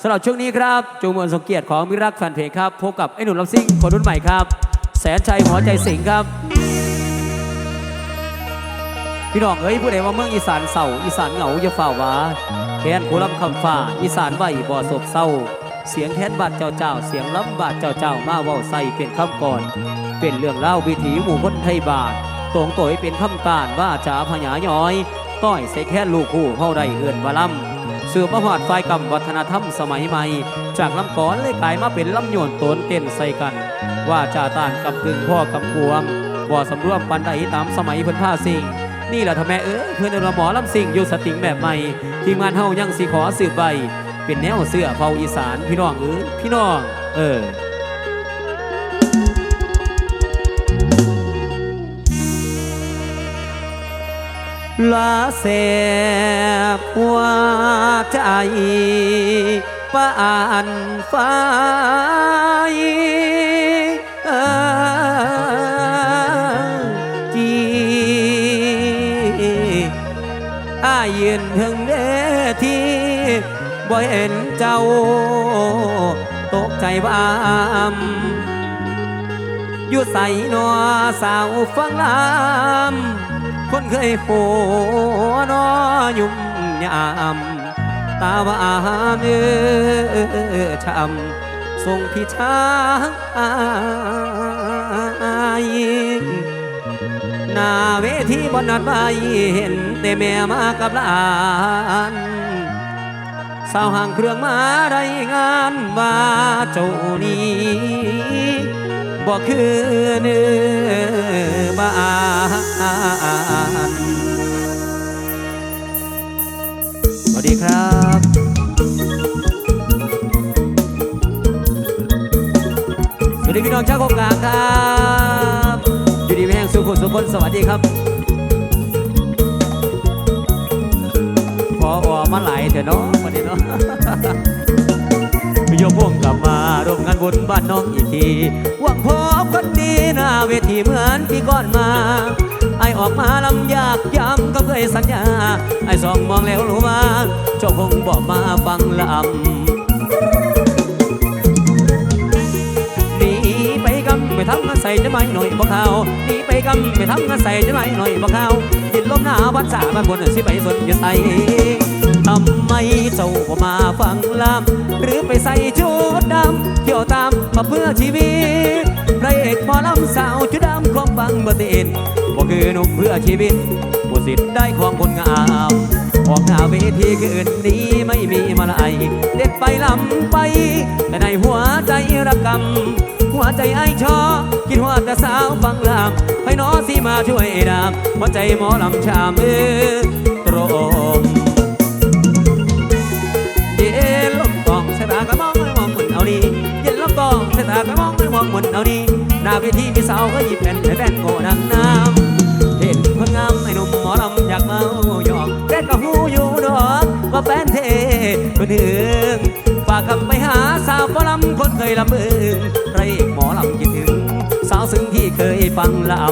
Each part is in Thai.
สำหรับช่วงนี้ครับจูงมวลสงเกียรติของมิรักแฟนเพลงครับพบกับไอ้หนุ่มลำซิ่งคนรุ่นใหม่ครับ แสนชัยหัวใจสิงห์ครับ พี่น้องเอ้ยผู้ใดว่าเมืองอีสานเศร้าอีสานเหงาอย่าเฝ้าวาแค้นผู้ลำคำฝ่าอีสานไหวบ่อศกเศร้า เสียงแค้นบาดเจ้าเจ้า เสียงล้ำบาดเจ้าเจ้ามาเว้าใส่เป็นคำก่อน เป็นเรื่องเล่าวิถีหมู่คนไทยบาทตรงตัวเป็นคำตานว่าจ๋าพญาย้อย ต้อยใส่แค้นลูกคู่เฮาได้เอื่นว่าลำ สืบประวัติฝ่ายกรรมวัฒนธรรมสมัยใหม่ จากลำก่อนเลยกลายมาเป็นลำโยนโตนเต้นใส่กัน ว่าจ่าตานกับกึ่งพ่อกับกวงบ่สำรวมปันใดตามสมัยเพิ่นผ้าสิ่งนี่แหละทำแม่เอ้ยเพื่อนเราหมอลำสิ่งอยู่สติงแบบใหม่ทีมงานเฮายังสีขอสืบใบเป็นแนวเสื้อเผาอีสานพี่น้องเอ้ยพี่น้อง เออ ลาเสบหัวใจปานฟ้ายจีอายืนถึงเดทีบ่เห็นเจ้า ตกใจบ้ามอยู่ใส่นอสาวฟังลำ คนเคยโหนอยุ่มยามตาวาเนื้อช้ำส่งพี่ชายหน้าเวทีบนนัดไว้เห็นแต่แม่มากับหลานสาวห่างเครื่องมารายงานว่าเจ้านี้ บ่คือนือบ้านสวัสดีครับสวัสดีพี่น้องชาวโคกกลางครับอยู่ดีไม่แห้งสุขุสุขคนสวัสดีครับพอออกมาหลายเถอะเนาะวันนี้เนาะ ยมพวงกลับมาร่วมงานบุญบ้านน้องอีกทีหวังพบคนดีหน้าเวทีเหมือนที่ก่อนมา ไอออกมาลำยากย้ำก็เคยสัญญา ไอสองมองแล้วรู้ว่าเจ้าคงบอกมาฟังลำหนีไปกำไปทำงานใส่จะไม่หน่อยบ่เขาหนีไปกำไปทำงานใส่จะไม่หน่อยบ่เขาดินลมหนาววันสาบ้านบนสิไปสนอยู่ใส่ทำไมเจ้าบ่มาฟังลำ ใส่ชุดดำเที่ยวตามมาเพื่อชีวิตพระเอกหมอลำสาวชุดดำของฟังบ่ติดบ่คือหนุ่มเพื่อชีวิตบ่สิทธิ์ได้ของคนงามออกหน้าเวทีคืนนี้ไม่มีมาลายเด็ดไปลำไป แต่ในหัวใจระกำหัวใจไอ้ชอคิดว่าแต่สาวฟังลำให้น้อสิมาช่วยดามหัวใจหมอลำชามเออากระมองไม่มองหมือนเอาดีหน้าเวทีมีสาวก็หยิบแผ่นให้แฟนโกดังน้ำเห็นคนงามไอ้หนุ่มหมอลำอยากเมาหยอกแต่ก็หูอยู่ดอกว่าแฟนเทคนอื่นฝากคำไปหาสาวหมอลำคนเคยลำเอิงพรเอกหมอลำคิดถึง สาวซึ้งที่เคยฟังลำ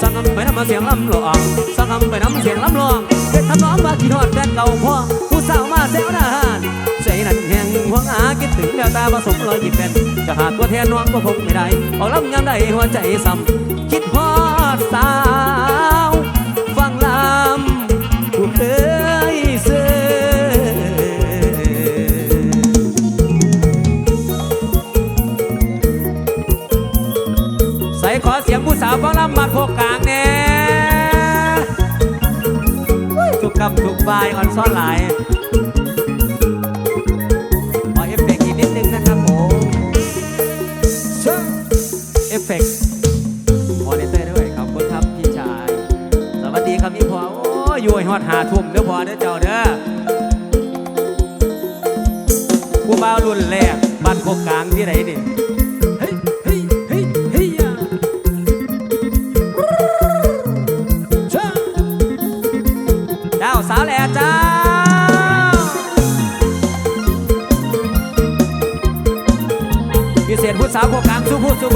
สั่งคำไปน้ำเสียงลำหลองสั่งคำไปน้ำเสียงลำหลองเป็นทำน้องมาขี้ทอดแฟนเก่าพ่อผู้สาวมาแซวหน้าหาน นั้นแห่งหวงหาคิดถึงแววตาผสมรอยยิ้มเป็นจะหาตัวแทนน้องก็คงไม่ได้ออกลำยามใดหัวใจซ้ำคิดฮอดสาว ฟังลำผู้เคยเสือใส่ขอเสียงผู้สาวฟังลำมาโคกกลางแน่ทุกคำทุกบายอ่อนซ้อนหลาย อ้ยอยู่ให้ฮอดหาทุ่มเด้อพอเด้อเจ้าเด้อผู้บ่าวรุ่นแรกบ้านโคกกลางที่ไหนนี่เฮ้ยเฮ้ยเฮ้ยเฮ้ยอะเชิญดาวสาวแหล่จ้าพิเศษผู้สาวพวกกลางสู้ผู้สู้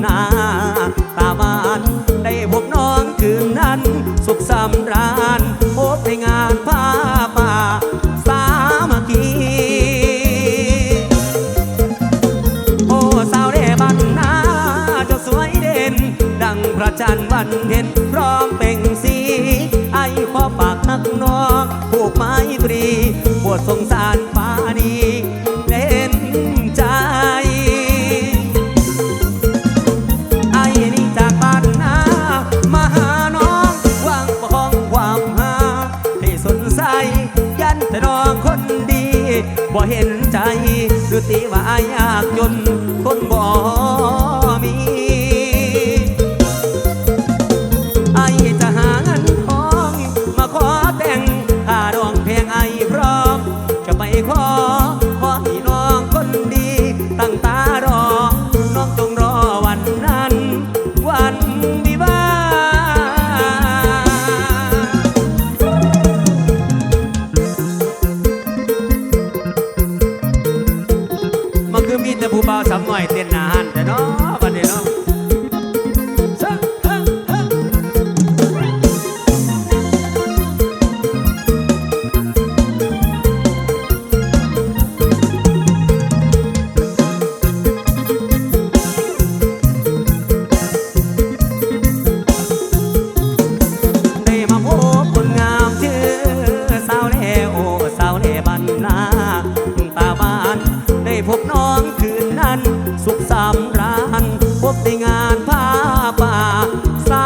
หน้า ตาบานได้พบน้องคืนนั้น สุขสำราญพบในงานผ้าป่า สามกีโอสาวเดบันนาเจ้าสวยเด่น ดังพระจันทร์วันเห็น ตีว่าอยากจนคนบ่มีไคืนนั้น สุขสำราญพบในงานผ้าป่า สา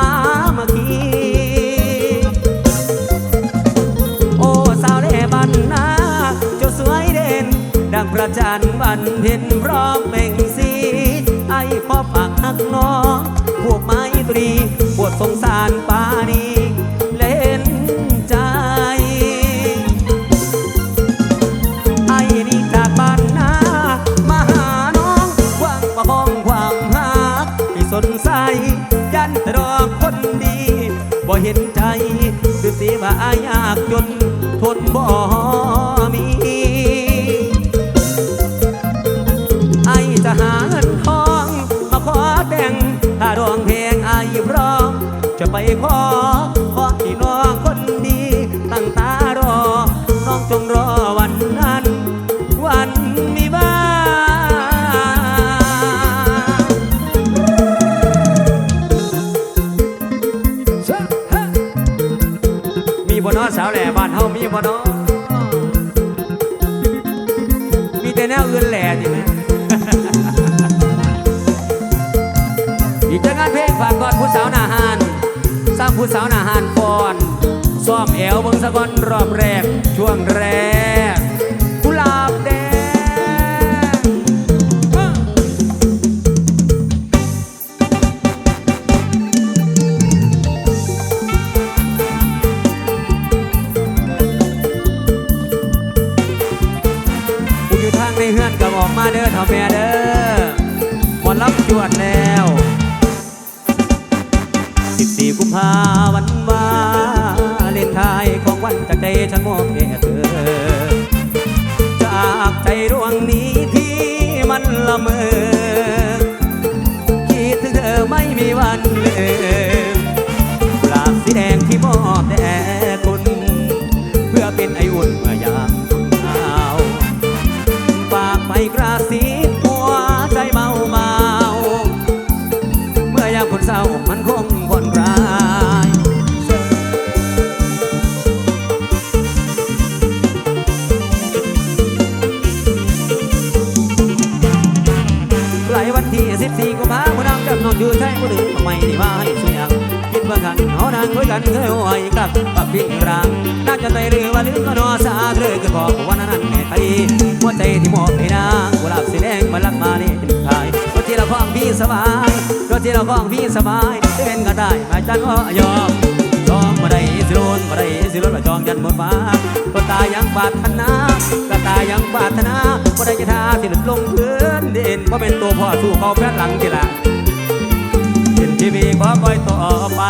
มัคคี โอ้ สาวเล่บันนาเจ้าสวยเด่น ดังพระจันทร์วันเพ็ญพร้อมเป่งสี ไอ้ขอฝากหักน้องพวกไม้ตรีปวดสงสารปานี บ่เห็นใจดูสิว่าอายยากจนทนบ่าวแหล่บ้านเฮามีบ่เนอมีแต่แนวอื่นแหล่ดิแม่อีกจะงานเพลงฝากก่อนผู้สาวหนาหานสร้างผู้สาวหนาหานก่อนซ้อมแอวเบิ่งสะก่อนรอบแรกช่วงแรก อนก็บอกมาเด้อเท่าแม่เด้อหมดรับจวดแล้ว14กุมภาวันวาเลนไทายของวันจากใจฉันมอบแด่เธอ จากใจดวงนี้ที่มันละเมอ ผู้ดื่มไม่ได้มาให้เสียงคิดว่ากันเขานางคุยกันเคยไหวกับปักพิงรังน่าจะใจหรือว่าลืมก็นอสาเธอคือบอกวันนั้นแม่ไทยหัวใจที่มอบให้นางกุหลาบสีแดงมาลักมานี่เป็นไทยรถที่เราคล้องพี่สบายรถที่เราคล้องพี่สบายเป็นก็ได้ไม่จันว่ายอมจองมาได้สิโลนมาได้สิโลนมาจองยันหมดฟ้าก็ตายยังบาดทนาก็ตายยังบาดทนาก็ได้จะทาที่หลุดลงพื้นเด่นเพราะเป็นตัวพ่อสู้เขาแพ้หลังทีละ ชีวิตขอคอยต่อไป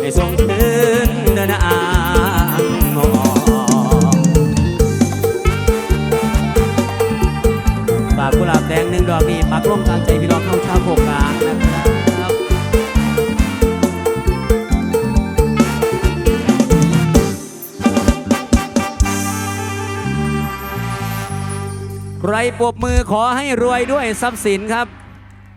ให้ส่งขึ้นเดินางอฝากกุหลาบแดงหนึ่งดอกนี้ปักลงกลางใจพี่น้องเข้าชาวโคกกลางนะครับใครปรบมือขอให้รวยด้วยทรัพย์สินครับ